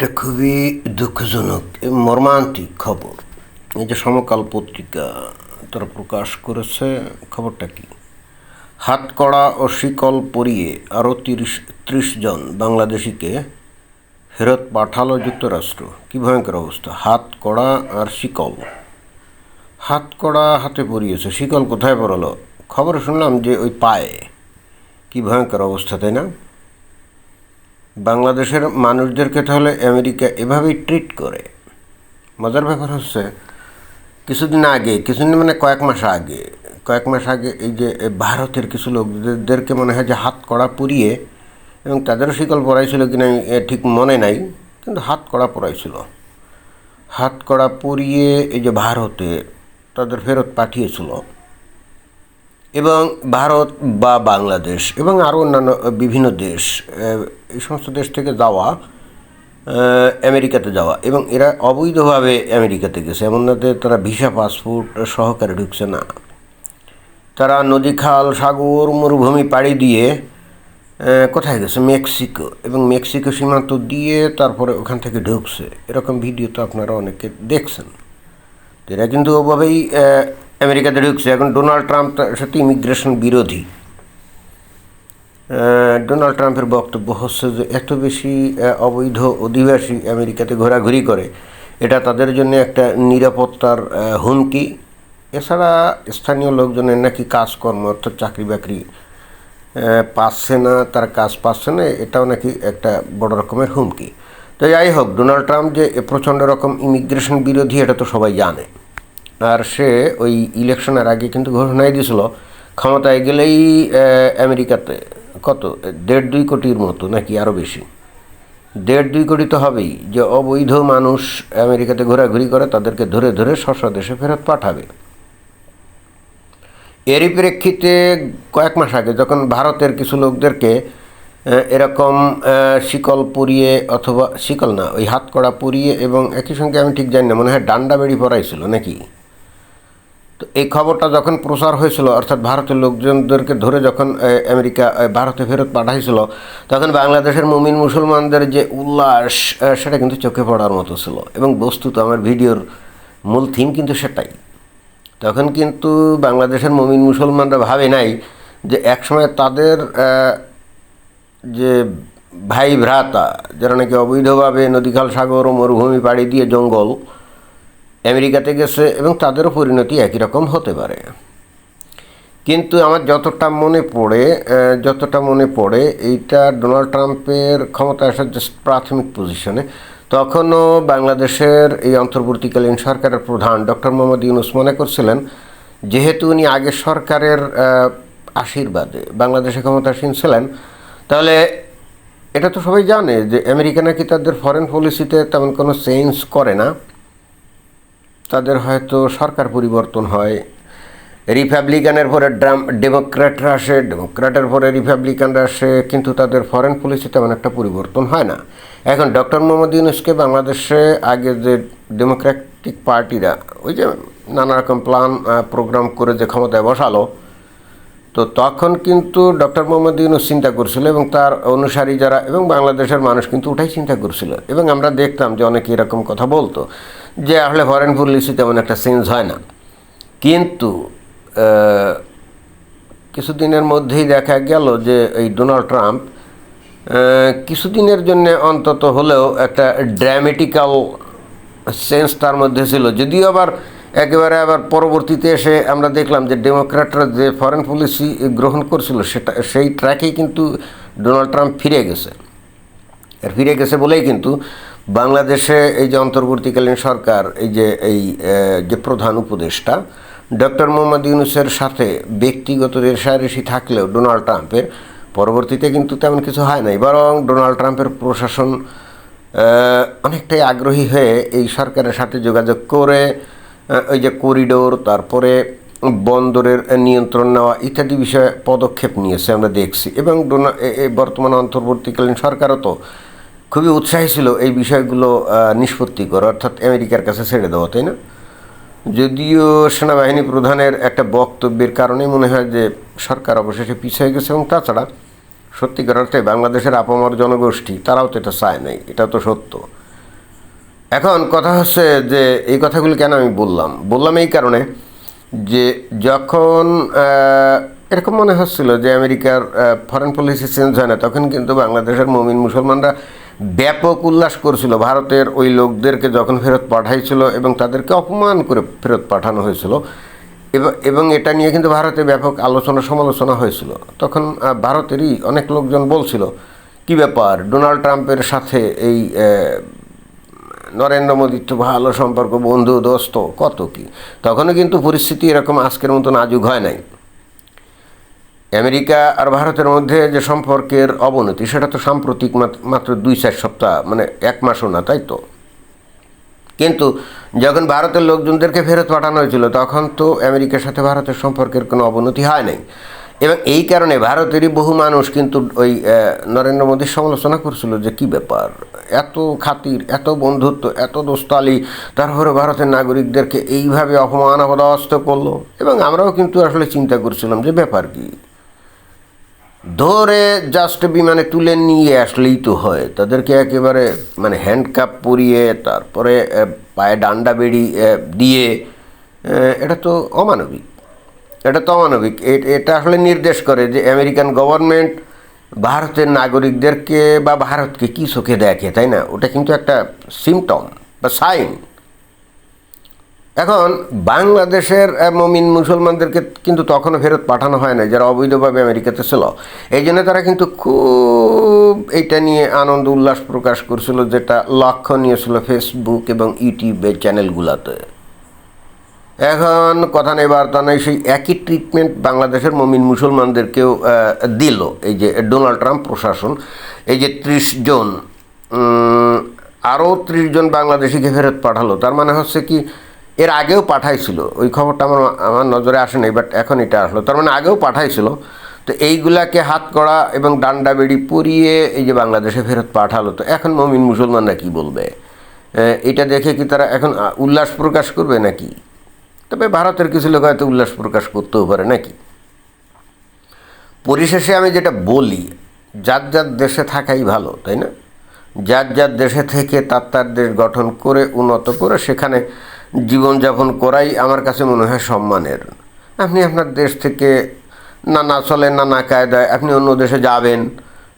একটা খুবই দুঃখজনক মর্মান্তিক খবর। এই যে সমকাল পত্রিকা তারা প্রকাশ করেছে, খবরটা কি? হাতকড়া ও শিকল পরিয়ে আরও তিরিশ, ত্রিশ জন বাংলাদেশিকে ফেরত পাঠালো যুক্তরাষ্ট্র। কী ভয়ঙ্কর অবস্থা। হাত কড়া আর শিকল। হাত কড়া হাতে পরিয়েছে। শিকল কোথায় পড়ালো? খবর শুনলাম যে ওই পায়ে। কী ভয়ঙ্কর অবস্থা, তাই না? বাংলাদেশের মানুষদেরকে তাহলে আমেরিকা এভাবেই ট্রিট করে। মজার ব্যাপার হচ্ছে, কিছুদিন আগে, কিছুদিন মানে কয়েক মাস আগে, কয়েক মাস আগে এই যে ভারতের কিছু লোকদেরকে মনে হয় যে হাত কড়া পুড়িয়ে, এবং তাদেরও শিকল পড়াইছিল কি না এ ঠিক মনে নাই, কিন্তু হাত কড়া পড়াইছিল হাত কড়া পুড়িয়ে এই যে ভারতে তাদের ফেরত পাঠিয়েছিল। এবং ভারত বা বাংলাদেশ এবং আরও অন্যান্য বিভিন্ন দেশ এই সমস্ত দেশ থেকে যাওয়া আমেরিকাতে যাওয়া এবং এরা অবৈধভাবে আমেরিকাতে গেছে। এমন না তারা ভিসা, পাসপোর্ট সহকারে ঢুকছে না। তারা নদী, খাল, সাগর, মরুভূমি পাড়ি দিয়ে কোথায় গেছে? মেক্সিকো এবং মেক্সিকো সীমান্ত দিয়ে তারপরে ওখান থেকে ঢুকছে। এরকম ভিডিও তো আপনারা অনেকে দেখছেন। এরা কিন্তু ওভাবেই আমেরিকাতে ঢুকছে। এখন ডোনাল্ড ট্রাম্প তার সাথে ইমিগ্রেশন বিরোধী। ডোনাল্ড ট্রাম্পের বক্তব্য হচ্ছে যে এত বেশি অবৈধ অধিবাসী আমেরিকাতে ঘোরাঘুরি করে, এটা তাদের জন্য একটা নিরাপত্তার হুমকি। এছাড়া স্থানীয় লোকজনের নাকি কাজকর্ম, অর্থাৎ চাকরি বাকরি পাচ্ছে না, তার কাজ পাচ্ছে না, এটাও নাকি একটা বড় রকমের হুমকি। তো যাই হোক, ডোনাল্ড ট্রাম্প যে প্রচণ্ড রকম ইমিগ্রেশন বিরোধী, এটা তো সবাই জানে। আর সে ওই ইলেকশনের আগে কিন্তু ঘোষণাই দিয়েছিল, ক্ষমতায় গেলেই আমেরিকাতে কত? দেড় দুই কোটির মতো, নাকি আরও বেশি? দেড় দুই কোটি তো হবেই, যে অবৈধ মানুষ আমেরিকাতে ঘোরাঘুরি করে, তাদেরকে ধরে ধরে স্ব দেশে ফেরত পাঠাবে। এরই প্রেক্ষিতে কয়েক মাস আগে যখন ভারতের কিছু লোকদেরকে এরকম শিকল পুড়িয়ে অথবা, শিকল না, ওই হাত কড়া পুড়িয়ে এবং একই সঙ্গে আমি ঠিক জানি না, মনে হয় ডান্ডা বেড়ি পড়াইছিল নাকি? তো এই খবরটা যখন প্রচার হয়েছিল, অর্থাৎ ভারতের লোকজনদেরকে ধরে যখন আমেরিকা ভারতে ফেরত পাঠাইছিল, তখন বাংলাদেশের মুমিন মুসলমানদের যে উল্লাস সেটা কিন্তু চোখে পড়ার মতো ছিল। এবং বস্তুত আমার ভিডিওর মূল থিম কিন্তু সেটাই। তখন কিন্তু বাংলাদেশের মমিন মুসলমানরা ভাবে নাই যে একসময় তাদের যে ভাই ভ্রাতা যারা নাকি অবৈধভাবে নদীখাল সাগর ও মরুভূমি পাড়ি দিয়ে জঙ্গল আমেরিকাতে গেছে এবং তাদেরও পরিণতি একই রকম হতে পারে। কিন্তু আমার যতটা মনে পড়ে যতটা মনে পড়ে, এইটা ডোনাল্ড ট্রাম্পের ক্ষমতা আসার যে প্রাথমিক পজিশনে তখনও বাংলাদেশের এই অন্তর্বর্তীকালীন সরকারের প্রধান ডক্টর মোহাম্মদ ইউনুস মনে করছিলেন, যেহেতু উনি আগের সরকারের আশীর্বাদে বাংলাদেশে ক্ষমতাসীন ছিলেন, তাহলে এটা তো সবাই জানে যে আমেরিকা নাকি তাদের ফরেন পলিসিতে তেমন কোনো চেঞ্জ করে না। তাদের হয়তো সরকার পরিবর্তন হয়। রিপাবলিকানের পরে ড্রাম ডেমোক্র্যাটরা আসে, ডেমোক্র্যাটের পরে রিপাবলিকানরা আসে, কিন্তু তাদের ফরেন পলিসি তেমন একটা পরিবর্তন হয় না। এখন ডক্টর মোহাম্মদ ইউনুসকে বাংলাদেশে আগে যে ডেমোক্র্যাটিক পার্টিরা, ওই যে নানা রকম প্ল্যান প্রোগ্রাম করে যে ক্ষমতায় বসালো, তো তখন কিন্তু ডক্টর মোহাম্মদ ইউনুস চিন্তা করছিল এবং তার অনুসারী যারা, এবং বাংলাদেশের মানুষ কিন্তু ওটাই চিন্তা করছিল। এবং আমরা দেখতাম যে অনেকে এরকম কথা বলতো। যে আসলে ফরেন পলিসি তেমন একটা চেঞ্জ হয় না। কিন্তু কিছুদিনের মধ্যেই দেখা গেল যে এই ডোনাল্ড ট্রাম্প কিছুদিনের জন্য অন্তত হলেও একটা ড্রামেটিক্যাল সেন্স তার মধ্যে ছিল। যদিও আবার একেবারে আবার পরবর্তীতে এসে আমরা দেখলাম যে ডেমোক্র্যাটরা যে ফরেন পলিসি গ্রহণ করছিল, সেটা, সেই ট্র্যাকেই কিন্তু ডোনাল্ড ট্রাম্প ফিরে গেছে। আর ফিরে গেছে বলেই কিন্তু বাংলাদেশে এই যে অন্তর্বর্তীকালীন সরকার, এই যে এই যে প্রধান উপদেষ্টা, ডক্টর মোহাম্মদ ইউনুসের সাথে ব্যক্তিগত রেশারেশি থাকলেও ডোনাল্ড ট্রাম্পের, পরবর্তীতে কিন্তু তেমন কিছু হয় নাই। বরং ডোনাল্ড ট্রাম্পের প্রশাসন অনেকটাই আগ্রহী হয়ে এই সরকারের সাথে যোগাযোগ করে ওই যে করিডোর, তারপরে বন্দরের নিয়ন্ত্রণ নেওয়া ইত্যাদি বিষয়ে পদক্ষেপ নিয়েছে আমরা দেখছি। এবং বর্তমান অন্তর্বর্তীকালীন সরকারও তো খুবই উৎসাহী ছিল এই বিষয়গুলো নিষ্পত্তি করা, অর্থাৎ আমেরিকার কাছে ছেড়ে দেওয়া, তাই না? যদিও সেনাবাহিনী প্রধানের একটা বক্তব্যের কারণে মনে হয় যে সরকার অবশেষে পিছিয়ে গেছে এবং তাছাড়া সত্যিকার অর্থে বাংলাদেশের আপামর জনগোষ্ঠী, তারাও তো এটা চায় নাই এটা তো সত্য। এখন কথা হচ্ছে যে এই কথাগুলি কেন আমি বললাম? বললাম এই কারণে যে যখন এরকম মনে হচ্ছিল যে আমেরিকার ফরেন পলিসি চেঞ্জ হয় না, তখন কিন্তু বাংলাদেশের মমিন মুসলমানরা ব্যাপক উল্লাস করছিল। ভারতের ওই লোকদেরকে যখন ফেরত পাঠাইছিল এবং তাদেরকে অপমান করে ফেরত পাঠানো হয়েছিল এবং এটা নিয়ে কিন্তু ভারতে ব্যাপক আলোচনা সমালোচনা হয়েছিল। তখন ভারতেরই অনেক লোকজন বলছিল, কি ব্যাপার? ডোনাল্ড ট্রাম্পের সাথে এই নরেন্দ্র মোদীর তো ভালো সম্পর্ক, বন্ধু, দোস্ত, কত কি? তখনও কিন্তু পরিস্থিতি এরকম আজকের মতো নাজুক হয় নাই। আমেরিকা আর ভারতের মধ্যে যে সম্পর্কের অবনতি, সেটা তো সাম্প্রতিক মাত্র- দুই চার সপ্তাহ মানে এক মাসও না, তাই তো? কিন্তু যখন ভারতের লোকজনদেরকে ফেরত পাঠানো হয়েছিল, তখন তো আমেরিকার সাথে ভারতের সম্পর্কের কোনো অবনতি হয় নাই। এবং এই কারণে ভারতেরই বহু মানুষ কিন্তু ওই নরেন্দ্র মোদীর সমালোচনা করছিল যে কি ব্যাপার? এত খাতির, এত বন্ধুত্ব, এত দোস্তালি তারপরে ভারতের নাগরিকদেরকে এইভাবে অপমান অপদস্থ করল? এবং আমরাও কিন্তু আসলে চিন্তা করছিলাম যে ব্যাপার কি? ধরে জাস্ট বিমানে তুলে নিয়ে আসলেই তো হয়। তাদেরকে একেবারে মানে হ্যান্ডকাপ পরিয়ে, তারপরে পায়ে ডান্ডা বেড়ি দিয়ে এটা তো অমানবিক। এটা তো অমানবিক। এটা আসলে নির্দেশ করে যে আমেরিকান গভর্নমেন্ট ভারতের নাগরিকদেরকে বা ভারতকে কী চোখে দেখে, তাই না? ওটা কিন্তু একটা সিমটম বা সাইন এখন বাংলাদেশের মমিন মুসলমানদেরকে কিন্তু তখনও ফেরত পাঠানো হয় না যারা অবৈধভাবে আমেরিকাতে ছিল। এই জন্য তারা কিন্তু খুব এটা নিয়ে আনন্দ, উল্লাস প্রকাশ করছিল, যেটা লক্ষণীয় ছিল ফেসবুক এবং ইউটিউবের চ্যানেলগুলোতে এখন কথা নেই, বার্তা নেই, সেই একই ট্রিটমেন্ট বাংলাদেশের মমিন মুসলমানদেরকেও দিল। এই যে ডোনাল্ড ট্রাম্প প্রশাসন, এই যে ত্রিশ জন আরও ত্রিশ জন বাংলাদেশিকে ফেরত পাঠালো। তার মানে হচ্ছে কি এর আগেও পাঠাইছিল। ওই খবরটা আমার আমার নজরে আসেনি বাট এখন এটা আসলো। তার মানে আগেও পাঠাইছিল। তো এইগুলাকে হাত করা এবং ডান্ডা বেড়ি পরিয়ে এই যে বাংলাদেশে ফেরত পাঠালো, তো এখন মমিন মুসলমানরা কি বলবে? এটা দেখে কি তারা এখন উল্লাস প্রকাশ করবে নাকি? তবে ভারতের কিছু লোক হয়তো উল্লাস প্রকাশ করতেও পারে নাকি? পরিশেষে আমি যেটা বলি, যার যার দেশে থাকাই ভালো, তাই না? যার যার দেশে থেকে তার তার দেশ গঠন করে, উন্নত করে, সেখানে জীবনযাপন করাই আমার কাছে মনে হয় সম্মানের। আপনি আপনার দেশ থেকে নানা চলে, নানা কায়দায় আপনি অন্য দেশে যাবেন,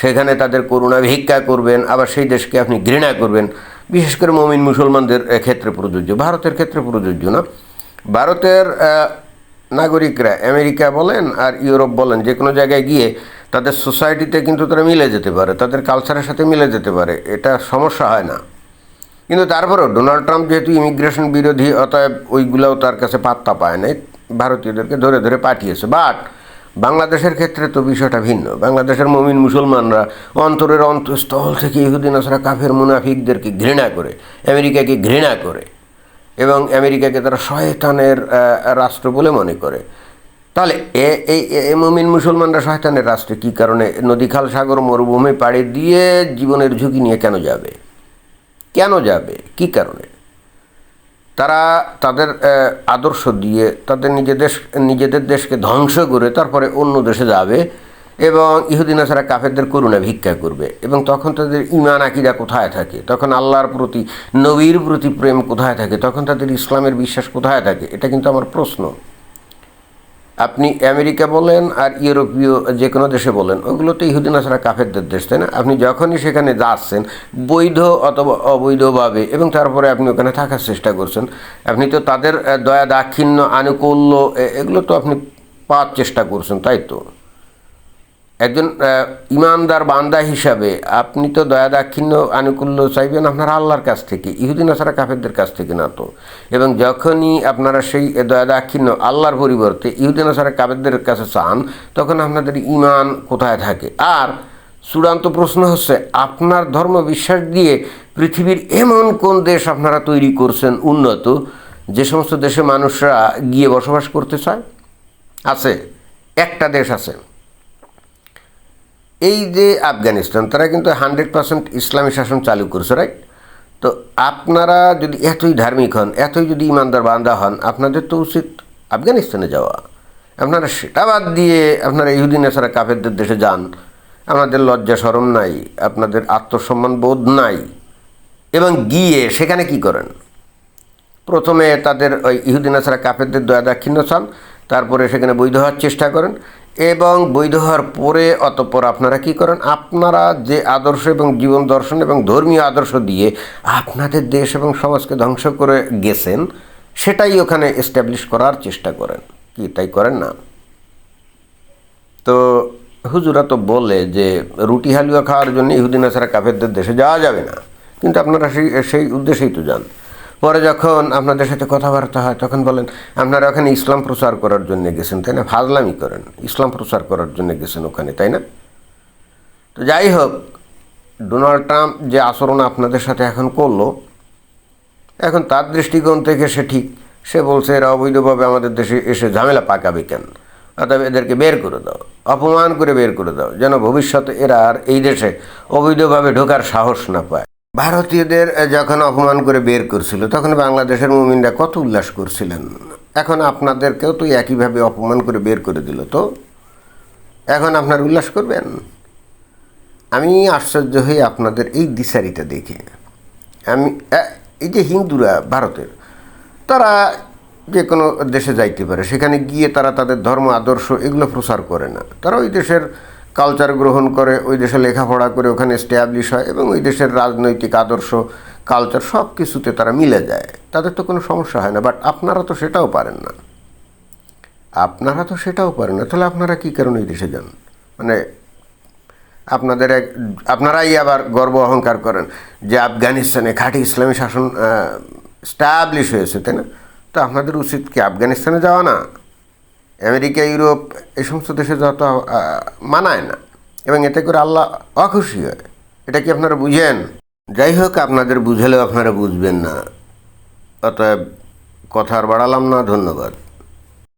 সেখানে তাদের করুণা ভিক্ষা করবেন, আবার সেই দেশকে আপনি ঘৃণা করবেন। বিশেষ করে মমিন মুসলমানদের ক্ষেত্রে প্রযোজ্য, ভারতের ক্ষেত্রে প্রযোজ্য না। ভারতের নাগরিকরা, আমেরিকা বলেন আর ইউরোপ বলেন, যে কোনো জায়গায় গিয়ে তাদের সোসাইটিতে কিন্তু তারা মিলে যেতে পারে, তাদের কালচারের সাথে মিলে যেতে পারে, এটা সমস্যা হয় না। কিন্তু তারপরেও ডোনাল্ড ট্রাম্প যেহেতু ইমিগ্রেশন বিরোধী, অতএব ওইগুলোও তার কাছে পাত্তা পায় নাই, ভারতীয়দেরকে ধরে ধরে পাঠিয়েছে। বাট বাংলাদেশের ক্ষেত্রে তো বিষয়টা ভিন্ন। বাংলাদেশের মমিন মুসলমানরা অন্তরের অন্তঃস্থল থেকে ইহুদিন আসরা কাফের, মুনাফিকদেরকে ঘৃণা করে, আমেরিকাকে ঘৃণা করে, এবং আমেরিকাকে তারা শয়তানের রাষ্ট্র বলে মনে করে। তাহলে এ এই মমিন মুসলমানরা শয়তানের রাষ্ট্রে কী কারণে নদী, খাল, সাগর, মরুভূমি পাড়ি দিয়ে জীবনের ঝুঁকি নিয়ে কেন যাবে? কেন যাবে? কি কারণে? তারা তাদের আদর্শ দিয়ে তাদের নিজেদের নিজেদের দেশকে ধ্বংস করে তারপরে অন্য দেশে যাবে এবং ইহুদিনা ছাড়া কাফেরদের করুণা ভিক্ষা করবে এবং তখন তাদের ইমান আকিদা কোথায় থাকে? তখন আল্লাহর প্রতি, নবীর প্রতি প্রেম কোথায় থাকে? তখন তাদের ইসলামের বিশ্বাস কোথায় থাকে? এটা কিন্তু আমার প্রশ্ন। আপনি আমেরিকা বলেন আর ইউরোপীয় যে কোনো দেশে বলেন ওগুলো তো ইহুদিন নাসারা কাফেরদের দেশ, তাই না? আপনি যখনই সেখানে যাচ্ছেন, বৈধ অথবা অবৈধভাবে, এবং তারপরে আপনি ওখানে থাকার চেষ্টা করছেন, আপনি তো তাদের দয়া, দাক্ষিণ্য, আনুকূল্য এগুলো তো আপনি পাওয়ার চেষ্টা করছেন, তাই তো? একজন ইমানদার বান্দা হিসাবে আপনি তো দয়া দাক্ষিণ্য আনুকূল্য চাইবেন আপনার আল্লাহর কাছ থেকে, ইহুদিন আসারা কাফেরদের কাছ থেকে না তো। এবং যখনই আপনারা সেই দয়া দাক্ষিণ্য আল্লাহর পরিবর্তে ইহুদিন আসারা কাফেরদের কাছে চান, তখন আপনাদের ইমান কোথায় থাকে? আর চূড়ান্ত প্রশ্ন হচ্ছে, আপনার ধর্ম বিশ্বাস দিয়ে পৃথিবীর এমন কোন দেশ আপনারা তৈরি করছেন উন্নত, যে সমস্ত দেশে মানুষরা গিয়ে বসবাস করতে চায়? আছে, একটা দেশ আছে। এই যে আফগানিস্তান, তারা কিন্তু হান্ড্রেড পার্সেন্ট ইসলামী শাসন চালু করছে রাইট তো আপনারা যদি এতই ধার্মিক হন, এতই যদি ইমানদার বান্দা হন, আপনাদের তো উচিত আফগানিস্তানে যাওয়া। আপনারা সেটা বাদ দিয়ে আপনারা ইহুদিন ছাড়া কাফেরদের দেশে যান। আপনাদের লজ্জা সরম নাই, আপনাদের আত্মসম্মান বোধ নাই। এবং গিয়ে সেখানে কি করেন? প্রথমে তাদের ওই ইহুদিন আসারা কাফেরদের দয়া দাক্ষিণ্য চান, তারপরে সেখানে বৈধ হওয়ার চেষ্টা করেন। এবং বৈধ হওয়ার পরে অতঃপর আপনারা কি করেন? আপনারা যে আদর্শ এবং জীবন দর্শন এবং ধর্মীয় আদর্শ দিয়ে আপনাদের দেশ এবং সমাজকে ধ্বংস করে গেছেন, সেটাই ওখানে এস্টাবলিশ করার চেষ্টা করেন। কি, তাই করেন না? তো হুজুরা তো বলে যে রুটি হালুয়া খাওয়ার জন্য ইহুদিন আসারা কাফেরদের দেশে যাওয়া যাবে না। কিন্তু আপনারা সেই সেই উদ্দেশ্যেই তো যান। পরে যখন আপনাদের সাথে কথাবার্তা হয়, তখন বলেন, আপনারা ওখানে ইসলাম প্রচার করার জন্য গেছেন, তাই না? ফাজলামি করেন। ইসলাম প্রচার করার জন্য গেছেন ওখানে, তাই না? তো যাই হোক, ডোনাল্ড ট্রাম্প যে আচরণ আপনাদের সাথে এখন করল, এখন তার দৃষ্টিকোণ থেকে সে ঠিক। সে বলছে, এরা অবৈধভাবে আমাদের দেশে এসে ঝামেলা পাকাবে কেন? অতএব এদেরকে বের করে দাও, অপমান করে বের করে দাও, যেন ভবিষ্যতে এরা আর এই দেশে অবৈধভাবে ঢোকার সাহস না পায়। ভারতীয়দের যখন অপমান করে বের করছিল, তখন বাংলাদেশের মুমিনরা কত উল্লাস করছিলেন। এখন আপনাদেরকেও তো একইভাবে অপমান করে বের করে দিল তো। এখন আপনার উল্লাস করবেন? আমি আশ্চর্য হয়ে আপনাদের এই দিশারিটা দেখে। আমি এই যে হিন্দুরা ভারতের, তারা যে কোনো দেশে যাইতে পারে, সেখানে গিয়ে তারা তাদের ধর্ম, আদর্শ এগুলো প্রচার করে না। তারা ওই দেশের কালচার গ্রহণ করে, ওই দেশে লেখাপড়া করে ওখানে স্ট্যাবলিশ হয় এবং ওই দেশের রাজনৈতিক আদর্শ কালচার সব কিছুতে তারা মিলে যায়। তাদের তো কোনো সমস্যা হয় না বাট আপনারা তো সেটাও পারেন না। আপনারা তো সেটাও পারেন না, তাহলে আপনারা কী কারণে ওই দেশে যান? মানে আপনাদের এক, আপনারাই আবার গর্ব অহংকার করেন যে আফগানিস্তানে খাঁটি ইসলামী শাসন স্টাবলিশ হয়েছে, তাই না? তো আপনাদের উচিত কি আফগানিস্তানে যাওয়া না? আমেরিকা, ইউরোপ এ সমস্ত দেশে যত মানায় না। এবং এতে করে আল্লাহ অখুশি হয়। এটা কি আপনারা বুঝেন? যাই হোক, আপনাদের বুঝালেও আপনারা বুঝবেন না। অতএব কথা আর বাড়ালাম না। ধন্যবাদ।